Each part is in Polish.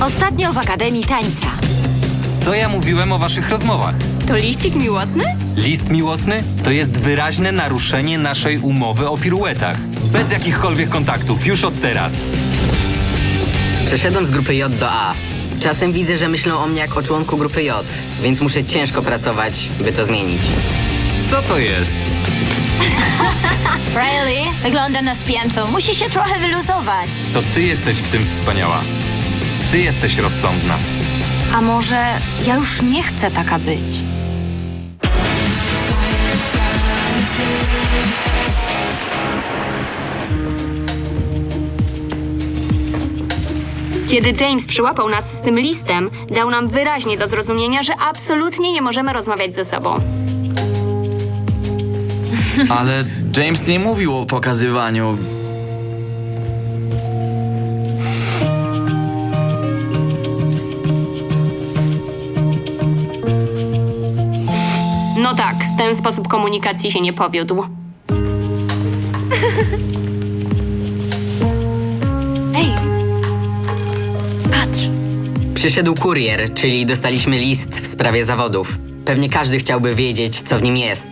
Ostatnio w Akademii Tańca. Co ja mówiłem o waszych rozmowach? To liścik miłosny? List miłosny to jest wyraźne naruszenie naszej umowy o piruetach. Bez jakichkolwiek kontaktów, już od teraz. Przeszedłem z grupy J do A. Czasem widzę, że myślą o mnie jak o członku grupy J, więc muszę ciężko pracować, by to zmienić. Co to jest? Riley wygląda na spiętą. Musi się trochę wyluzować. To ty jesteś w tym wspaniała. Ty jesteś rozsądna. A może ja już nie chcę taka być? Kiedy James przyłapał nas z tym listem, dał nam wyraźnie do zrozumienia, że absolutnie nie możemy rozmawiać ze sobą. Ale James nie mówił o pokazywaniu. Ten sposób komunikacji się nie powiódł. Ej! Patrz! Przyszedł kurier, czyli dostaliśmy list w sprawie zawodów. Pewnie każdy chciałby wiedzieć, co w nim jest.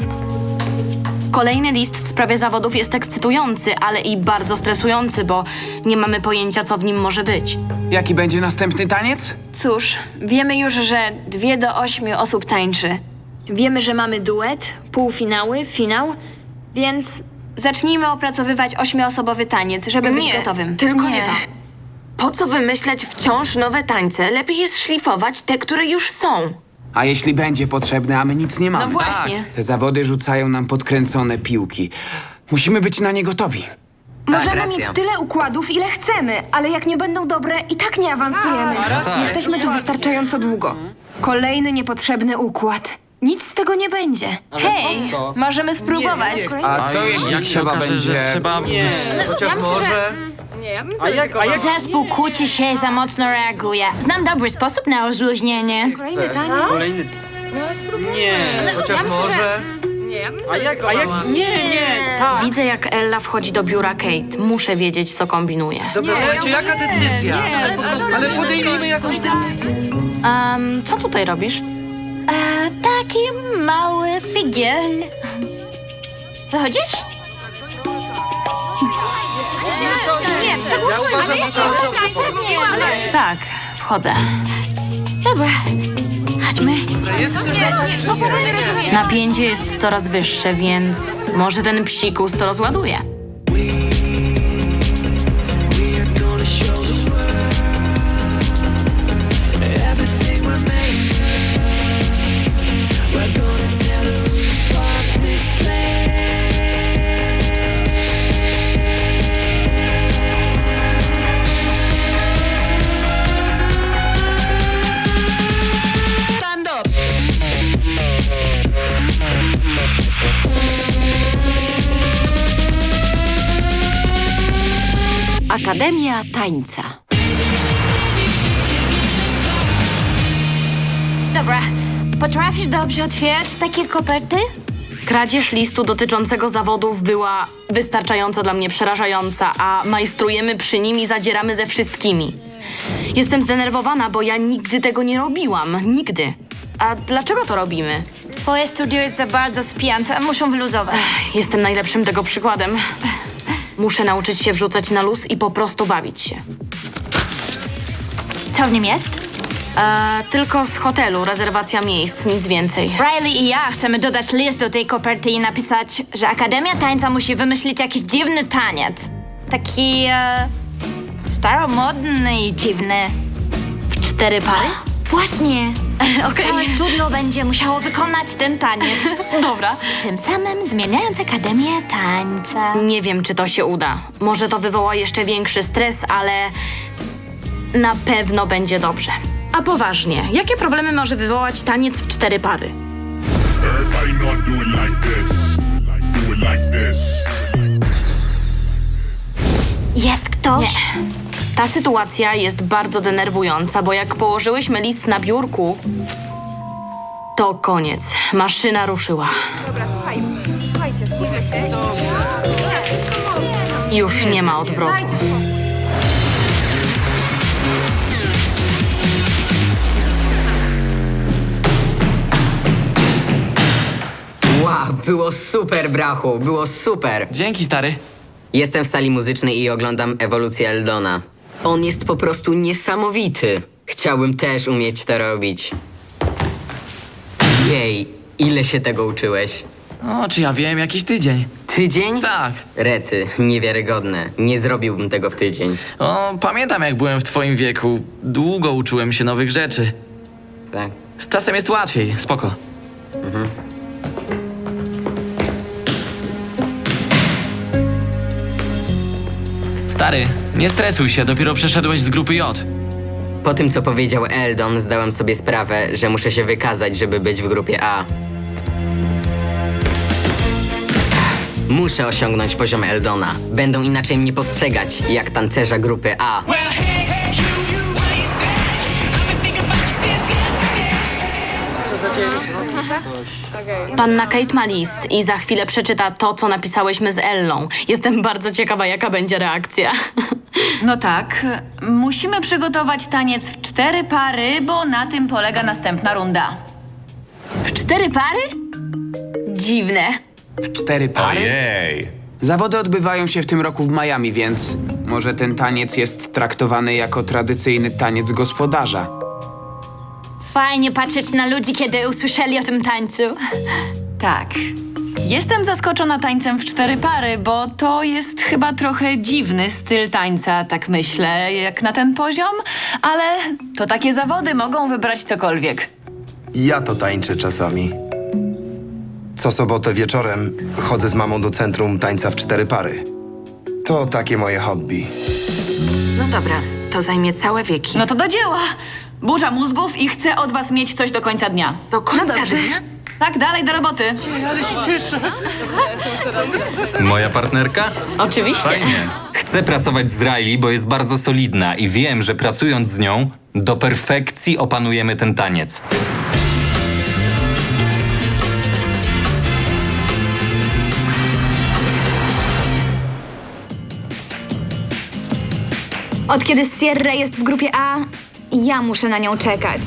Kolejny list w sprawie zawodów jest ekscytujący, ale i bardzo stresujący, bo nie mamy pojęcia, co w nim może być. Jaki będzie następny taniec? Cóż, wiemy już, że dwie do ośmiu osób tańczy. Wiemy, że mamy duet, półfinały, finał, więc zacznijmy opracowywać ośmioosobowy taniec, żeby być Nie, gotowym. tylko nie to. Po co wymyślać wciąż nowe tańce? Lepiej jest szlifować te, które już są. A jeśli będzie potrzebne, a my nic nie mamy? No właśnie. Te zawody rzucają nam podkręcone piłki. Musimy być na nie gotowi. Tak, Możemy racja. mieć tyle układów, ile chcemy, ale jak nie będą dobre, i tak nie awansujemy. Jesteśmy tu wystarczająco długo. Kolejny niepotrzebny układ. Nic z tego nie będzie. Hej, możemy spróbować. A co jeśli Jak się trzeba okaże, będzie... że trzeba... Zespół kłóci się i za mocno reaguje. Znam dobry sposób na rozluźnienie. Kolejny taniec? Widzę, jak Ella wchodzi do biura Kate. Muszę wiedzieć, co kombinuje. Słuchajcie, jaka decyzja? Ale podejmijmy jakąś decyzję. Um, co tutaj robisz? Taki mały figiel. Wychodzisz? Nie, przegłosujmy. Tak, wchodzę. Dobra. Chodźmy. Napięcie jest coraz wyższe, więc może ten psikus to rozładuje. Akademia Tańca. Dobra. Potrafisz dobrze otwierać takie koperty? Kradzież listu dotyczącego zawodów była wystarczająco dla mnie przerażająca, a majstrujemy przy nim i zadzieramy ze wszystkimi. Jestem zdenerwowana, bo ja nigdy tego nie robiłam. Nigdy. A dlaczego to robimy? Twoje studio jest za bardzo spięte. Muszą wyluzować. Jestem najlepszym tego przykładem. Muszę nauczyć się wrzucać na luz i po prostu bawić się. Co w nim jest? E, tylko z hotelu, rezerwacja miejsc, nic więcej. Riley i ja chcemy dodać list do tej koperty i napisać, że Akademia Tańca musi wymyślić jakiś dziwny taniec. Taki e, staromodny i dziwny. W cztery pary? Właśnie. Całe studio będzie musiało wykonać ten taniec. Dobra. Tym samym zmieniając Akademię Tańca. Nie wiem, czy to się uda. Może to wywoła jeszcze większy stres, ale na pewno będzie dobrze. A poważnie, jakie problemy może wywołać taniec w cztery pary? Everybody know I do it like this. Do it like this. Jest ktoś? Ta sytuacja jest bardzo denerwująca, bo jak położyłyśmy list na biurku, to koniec. Maszyna ruszyła. Dobra, słuchaj, słuchajcie, skupmy się. Już nie ma odwrotu. Wow, było super, brachu, było super. Dzięki, stary. Jestem w sali muzycznej i oglądam ewolucję Eldona. On jest po prostu niesamowity. Chciałbym też umieć to robić. Jej, ile się tego uczyłeś? O, czy ja wiem, jakiś tydzień. Tydzień? Tak. Rety, niewiarygodne. Nie zrobiłbym tego w tydzień. O, pamiętam, jak byłem w twoim wieku. Długo uczyłem się nowych rzeczy. Tak. Z czasem jest łatwiej, spoko. Stary, nie stresuj się, dopiero przeszedłeś z grupy J. Po tym, co powiedział Eldon, zdałem sobie sprawę, że muszę się wykazać, żeby być w grupie A. Muszę osiągnąć poziom Eldona. Będą inaczej mnie postrzegać, jak tancerza grupy A. Panna Kate ma list i za chwilę przeczyta to, co napisałyśmy z Ellą. Jestem bardzo ciekawa, jaka będzie reakcja. No tak, musimy przygotować taniec w cztery pary, bo na tym polega następna runda. W cztery pary? Dziwne. W cztery pary? Ojej. Zawody odbywają się w tym roku w Miami, więc może ten taniec jest traktowany jako tradycyjny taniec gospodarza. Fajnie patrzeć na ludzi, kiedy usłyszeli o tym tańcu. Tak. Jestem zaskoczona tańcem w cztery pary, bo to jest chyba trochę dziwny styl tańca, tak myślę, jak na ten poziom, ale to takie zawody mogą wybrać cokolwiek. Ja to tańczę czasami. Co sobotę wieczorem chodzę z mamą do centrum tańca w cztery pary. To takie moje hobby. No dobra, to zajmie całe wieki. No to do dzieła! Burza mózgów i chcę od was mieć coś do końca dnia. Do końca No dobrze. dnia? Tak, dalej do roboty. Moja partnerka? Oczywiście. Fajnie. Chcę pracować z Riley, bo jest bardzo solidna i wiem, że pracując z nią, do perfekcji opanujemy ten taniec. Od kiedy Sierra jest w grupie A, ja muszę na nią czekać.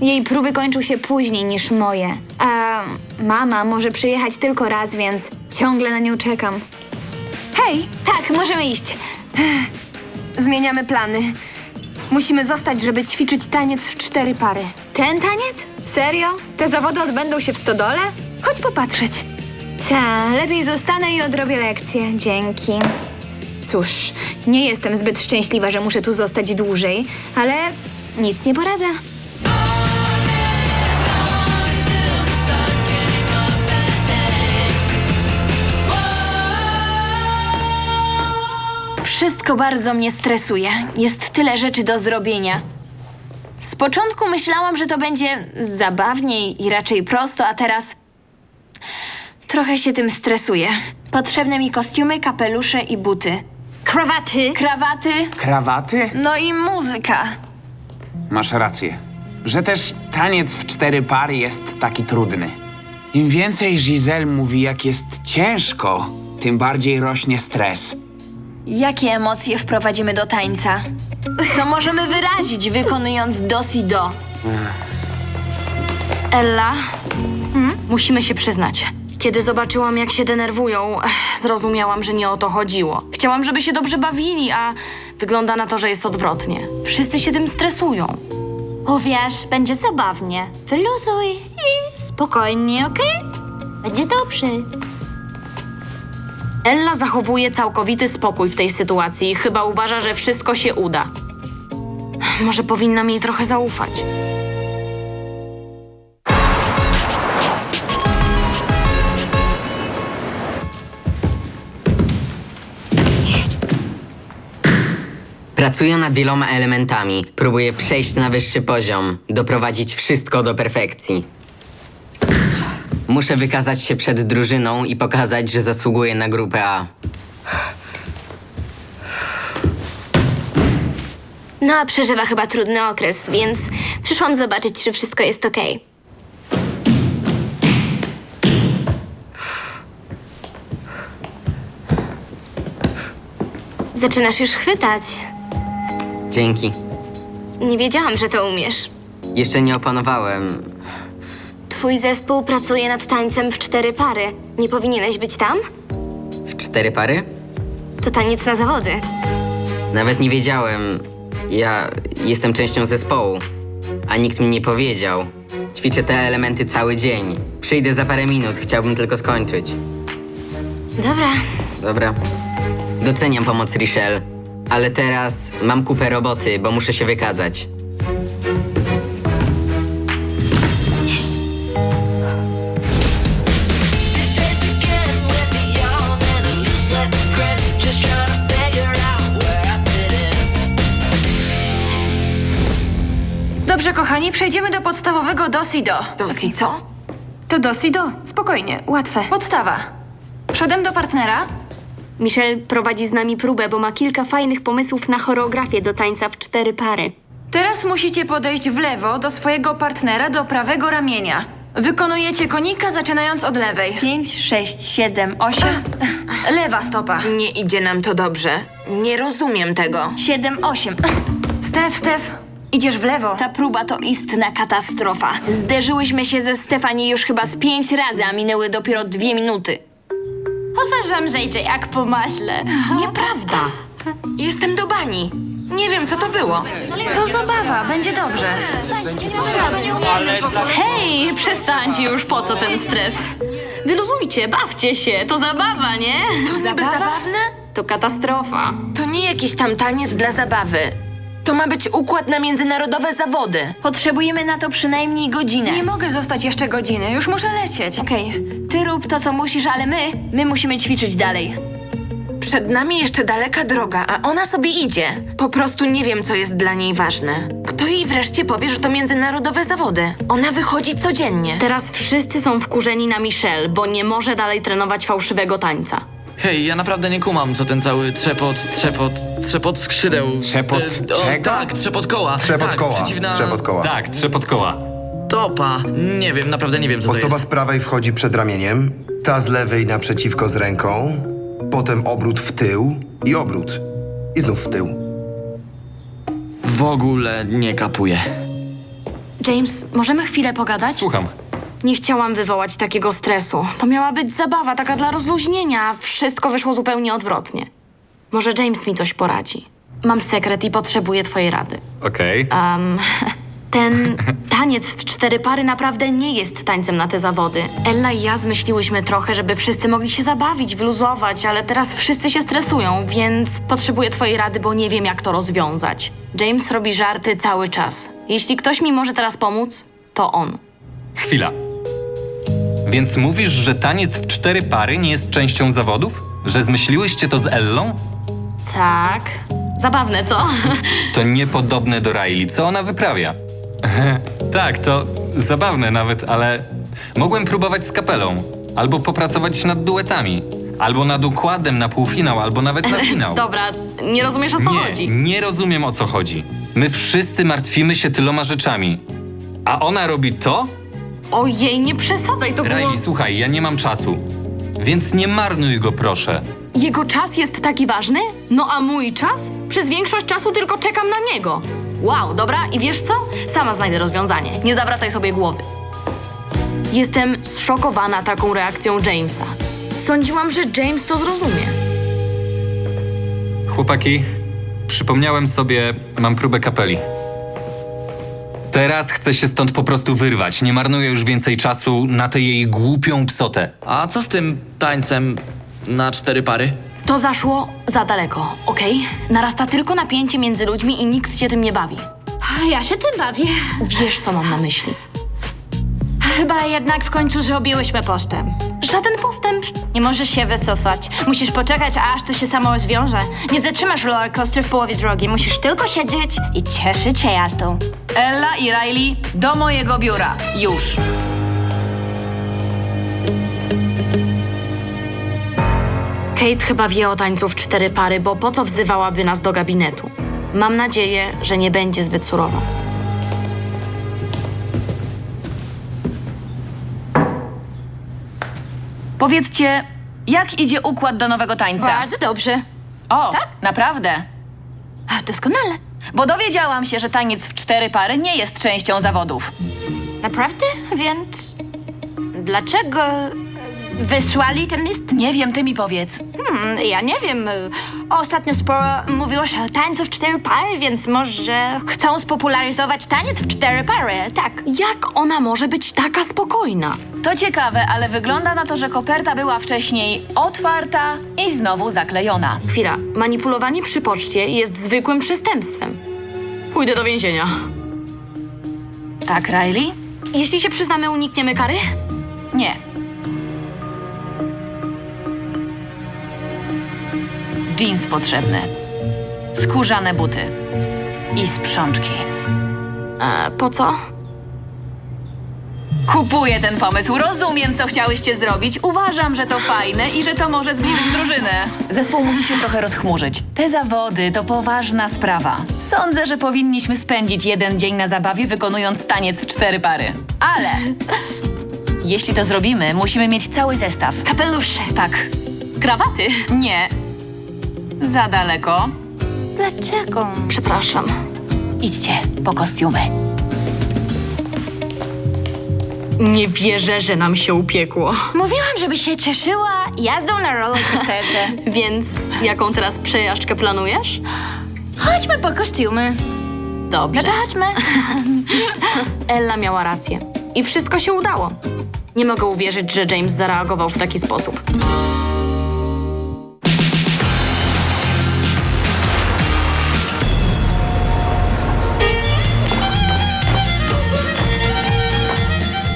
Jej próby kończą się później niż moje. A mama może przyjechać tylko raz, więc ciągle na nią czekam. Hej, tak, możemy iść. Zmieniamy plany. Musimy zostać, żeby ćwiczyć taniec w cztery pary. Ten taniec? Serio? Te zawody odbędą się w stodole? Chodź popatrzeć. Ta, lepiej zostanę i odrobię lekcję. Dzięki. Cóż, nie jestem zbyt szczęśliwa, że muszę tu zostać dłużej, ale nic nie poradzę. Wszystko bardzo mnie stresuje. Jest tyle rzeczy do zrobienia. Z początku myślałam, że to będzie zabawniej i raczej prosto, a teraz trochę się tym stresuję. Potrzebne mi kostiumy, kapelusze i buty. Krawaty. Krawaty, Krawaty? no i muzyka. Masz rację. Że też taniec w cztery pary jest taki trudny. Im więcej Giselle mówi, jak jest ciężko, tym bardziej rośnie stres. Jakie emocje wprowadzimy do tańca? Co możemy wyrazić, wykonując do si do? Ella, musimy się przyznać. Kiedy zobaczyłam, jak się denerwują, ech, zrozumiałam, że nie o to chodziło. Chciałam, żeby się dobrze bawili, a wygląda na to, że jest odwrotnie. Wszyscy się tym stresują. Uwierz, będzie zabawnie. Wyluzuj i spokojnie, okej? Będzie dobrze. Ella zachowuje całkowity spokój w tej sytuacji. Chyba uważa, że wszystko się uda. Może powinnam jej trochę zaufać. Pracuję nad wieloma elementami. Próbuję przejść na wyższy poziom, doprowadzić wszystko do perfekcji. Muszę wykazać się przed drużyną i pokazać, że zasługuję na grupę A. No, a przeżywa chyba trudny okres, więc przyszłam zobaczyć, czy wszystko jest okej. Zaczynasz już chwytać. Dzięki. Nie wiedziałam, że to umiesz. Jeszcze nie opanowałem. Twój zespół pracuje nad tańcem w cztery pary. Nie powinieneś być tam? W cztery pary? To taniec na zawody. Nawet nie wiedziałem. Ja jestem częścią zespołu, a nikt mi nie powiedział. Ćwiczę te elementy cały dzień. Przyjdę za parę minut, chciałbym tylko skończyć. Dobra. Dobra. Doceniam pomoc Richelle, ale teraz mam kupę roboty, bo muszę się wykazać. Kochani, przejdziemy do podstawowego dosido. Dosi co? To dosido. Spokojnie, łatwe. Podstawa. Przodem do partnera. Michelle prowadzi z nami próbę, bo ma kilka fajnych pomysłów na choreografię do tańca w cztery pary. Teraz musicie podejść w lewo do swojego partnera do prawego ramienia. Wykonujecie konika zaczynając od lewej. 5, 6, 7, 8. Lewa stopa. Nie idzie nam to dobrze. Nie rozumiem tego. 7, 8. Stef, Stef, idziesz w lewo. Ta próba to istna katastrofa. Zderzyłyśmy się ze Stefani już chyba z pięć razy, a minęły dopiero dwie minuty. Uważam, że idzie jak po maśle. Nieprawda. Jestem do bani. Nie wiem, co to było. To zabawa, będzie dobrze. Hej, przestańcie już, po co ten stres? Wyluzujcie, bawcie się, to zabawa, nie? To niby zabawne? To katastrofa. To nie jakiś tam taniec dla zabawy. To ma być układ na międzynarodowe zawody. Potrzebujemy na to przynajmniej godzinę. Nie mogę zostać jeszcze godziny, już muszę lecieć. Okej, ty rób to, co musisz, ale my, my musimy ćwiczyć dalej. Przed nami jeszcze daleka droga, a ona sobie idzie. Po prostu nie wiem, co jest dla niej ważne. Kto jej wreszcie powie, że to międzynarodowe zawody? Ona wychodzi codziennie. Teraz wszyscy są wkurzeni na Michelle, bo nie może dalej trenować fałszywego tańca. Hej, ja naprawdę nie kumam, co ten cały trzepot, trzepot, trzepot skrzydeł. Trzepot Te- o, czego? Tak, trzepot koła. Trzepot tak, koła. Przeciwna Trzepot koła. Tak, trzepot koła. topa. Nie wiem, naprawdę nie wiem, co to Osoba jest. z prawej wchodzi przed ramieniem, ta z lewej naprzeciwko z ręką, potem obrót w tył i obrót. I znów w tył. W ogóle nie kapuję. James, możemy chwilę pogadać? Słucham. Nie chciałam wywołać takiego stresu. To miała być zabawa, taka dla rozluźnienia, a wszystko wyszło zupełnie odwrotnie. Może James mi coś poradzi. Mam sekret i potrzebuję twojej rady. Okej. Ten taniec w cztery pary naprawdę nie jest tańcem na te zawody. Ella i ja zmyśliłyśmy trochę, żeby wszyscy mogli się zabawić, wyluzować, ale teraz wszyscy się stresują, więc potrzebuję twojej rady, bo nie wiem, jak to rozwiązać. James robi żarty cały czas. Jeśli ktoś mi może teraz pomóc, to on. Chwila. Więc mówisz, że taniec w cztery pary nie jest częścią zawodów? Że zmyśliłyście to z Ellą? Tak. Zabawne, co? To niepodobne do Riley. Co ona wyprawia? tak, to zabawne nawet, ale mogłem próbować z kapelą. Albo popracować nad duetami. Albo nad układem na półfinał, albo nawet na finał. Dobra, nie rozumiesz o co nie, chodzi. nie rozumiem o co chodzi. My wszyscy martwimy się tyloma rzeczami. A ona robi to? Ojej, nie przesadzaj, to było... Riley, słuchaj, ja nie mam czasu. Więc nie marnuj go, proszę. Jego czas jest taki ważny? No a mój czas? Przez większość czasu tylko czekam na niego. Wow, dobra, i wiesz co? Sama znajdę rozwiązanie. Nie zawracaj sobie głowy. Jestem zszokowana taką reakcją Jamesa. Sądziłam, że James to zrozumie. Chłopaki, przypomniałem sobie, mam próbę kapeli. Teraz chcę się stąd po prostu wyrwać. Nie marnuję już więcej czasu na tę jej głupią psotę. A co z tym tańcem na cztery pary? To zaszło za daleko, okej? Narasta tylko napięcie między ludźmi i nikt się tym nie bawi. Ja się tym bawię. Wiesz, co mam na myśli. Chyba jednak w końcu zrobiłyśmy postęp. Żaden postęp. Nie możesz się wycofać. Musisz poczekać, aż to się samo rozwiąże. Nie zatrzymasz rollercoaster w połowie drogi. Musisz tylko siedzieć i cieszyć się jazdą. Ella i Riley, do mojego biura. Już. Kate chyba wie o tańcu w cztery pary, bo po co wzywałaby nas do gabinetu? Mam nadzieję, że nie będzie zbyt surowa. Powiedzcie, jak idzie układ do nowego tańca? Bardzo dobrze. O, tak? Naprawdę. A, Doskonale. Bo dowiedziałam się, że taniec w cztery pary nie jest częścią zawodów. Naprawdę? Więc dlaczego wysłali ten list? Nie wiem, ty mi powiedz. Hmm, ja nie wiem. Ostatnio sporo mówiłaś o tańcu w cztery pary, więc może chcą spopularyzować taniec w cztery pary, tak. Jak ona może być taka spokojna? To ciekawe, ale wygląda na to, że koperta była wcześniej otwarta i znowu zaklejona. Chwila, manipulowanie przy poczcie jest zwykłym przestępstwem. Pójdę do więzienia. Tak, Riley? Jeśli się przyznamy, unikniemy kary? Nie. Jeans potrzebny. Skórzane buty. I sprzączki. E, po co? Kupuję ten pomysł. Rozumiem, co chciałyście zrobić. Uważam, że to fajne i że to może zbliżyć drużynę. Zespół musi się trochę rozchmurzyć. Te zawody to poważna sprawa. Sądzę, że powinniśmy spędzić jeden dzień na zabawie, wykonując taniec w cztery pary. Ale jeśli to zrobimy, musimy mieć cały zestaw. Kapelusze. Tak. Krawaty? Nie. Za daleko. Dlaczego? Przepraszam. Idźcie po kostiumy. Nie wierzę, że nam się upiekło. Mówiłam, żeby się cieszyła jazdą na rollercoasterze. Więc jaką teraz przejażdżkę planujesz? Chodźmy po kostiumy. Dobrze. No to chodźmy. Ella miała rację. I wszystko się udało. Nie mogę uwierzyć, że James zareagował w taki sposób.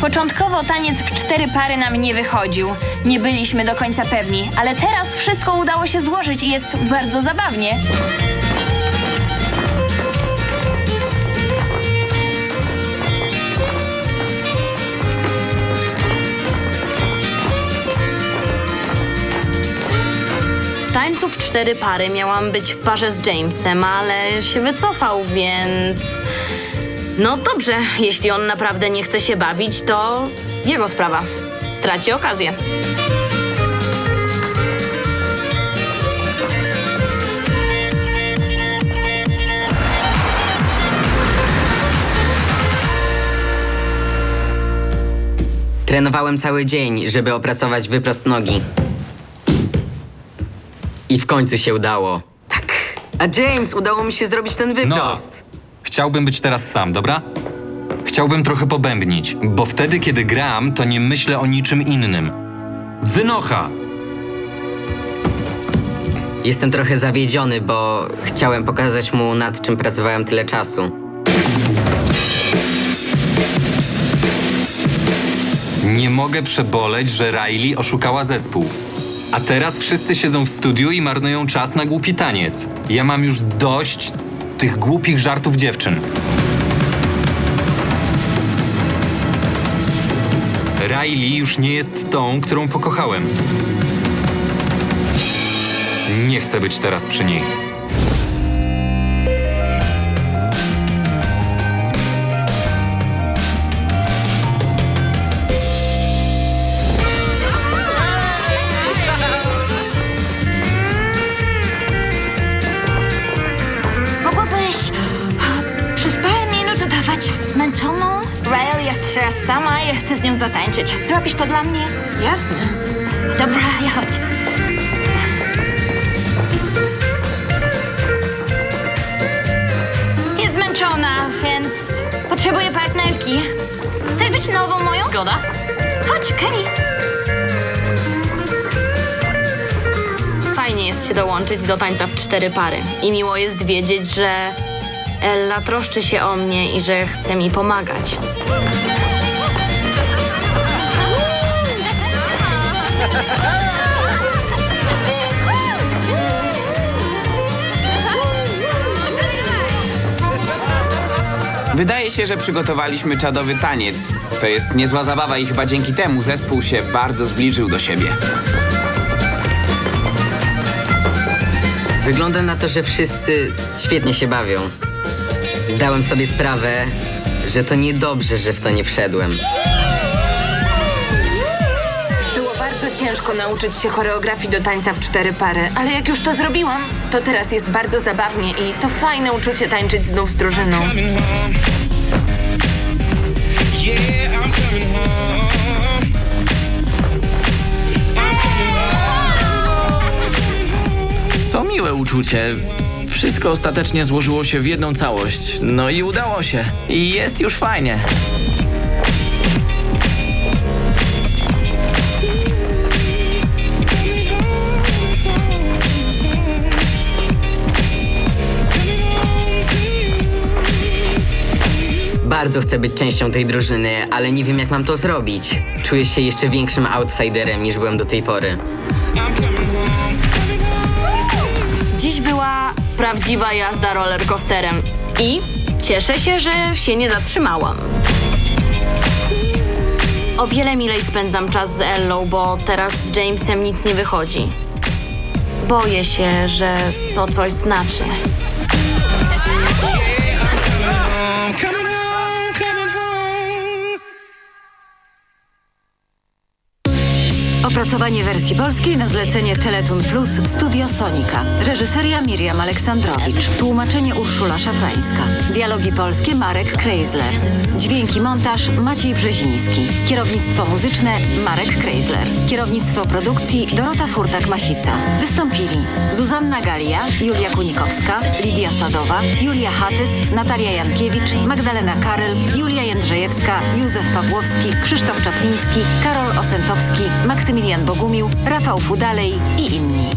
Początkowo taniec w cztery pary nam nie wychodził. Nie byliśmy do końca pewni, ale teraz wszystko udało się złożyć i jest bardzo zabawnie. W cztery pary miałam być w parze z Jamesem, ale się wycofał, więc... No dobrze, jeśli on naprawdę nie chce się bawić, to jego sprawa. Straci okazję. Trenowałem cały dzień, żeby opracować wyprost nogi. I w końcu się udało. Tak. A James, udało mi się zrobić ten wyprost. Chciałbym być teraz sam, dobra? Chciałbym trochę pobębnić, bo wtedy, kiedy gram, to nie myślę o niczym innym. Wynocha! Jestem trochę zawiedziony, bo chciałem pokazać mu, nad czym pracowałem tyle czasu. Nie mogę przeboleć, że Riley oszukała zespół. A teraz wszyscy siedzą w studiu i marnują czas na głupi taniec. Ja mam już dość tych głupich żartów dziewczyn. Riley już nie jest tą, którą pokochałem. Nie chcę być teraz przy niej. Z nią zatańczyć. Zrobisz to dla mnie? Jasne. Dobra, ja chodź. Jest zmęczona, więc potrzebuje partnerki. Chcesz być nową moją? Zgoda? Chodź, Kenny. Fajnie jest się dołączyć do tańca w cztery pary. I miło jest wiedzieć, że Ella troszczy się o mnie i że chce mi pomagać. Wydaje się, że przygotowaliśmy czadowy taniec. To jest niezła zabawa i chyba dzięki temu zespół się bardzo zbliżył do siebie. Wygląda na to, że wszyscy świetnie się bawią. Zdałem sobie sprawę, że to niedobrze, że w to nie wszedłem. Było bardzo ciężko nauczyć się choreografii do tańca w cztery pary, ale jak już to zrobiłam, to teraz jest bardzo zabawnie i to fajne uczucie tańczyć znów z drużyną. To miłe uczucie. Wszystko ostatecznie złożyło się w jedną całość. No i udało się. I jest już fajnie. Bardzo chcę być częścią tej drużyny, ale nie wiem jak mam to zrobić. Czuję się jeszcze większym outsiderem niż byłem do tej pory. Dziś była prawdziwa jazda rollercoasterem i cieszę się, że się nie zatrzymałam. O wiele milej spędzam czas z Ellą, bo teraz z Jamesem nic nie wychodzi. Boję się, że to coś znaczy. Opracowanie wersji polskiej na zlecenie Teletun Plus Studio Sonika. Reżyseria Miriam Aleksandrowicz. Tłumaczenie Urszula Szafrańska. Dialogi polskie Marek Kreisler. Dźwięki montaż Maciej Brzeziński. Kierownictwo muzyczne Marek Kreisler. Kierownictwo produkcji Dorota Furtak-Masica. Wystąpili Zuzanna Galia, Julia Kunikowska, Lidia Sadowa, Julia Hatys, Natalia Jankiewicz, Magdalena Karel, Julia Jędrzejewska, Józef Pawłowski, Krzysztof Czapliński, Karol Osentowski, Maksymilian Bogumił, Rafał Fudalej i inni.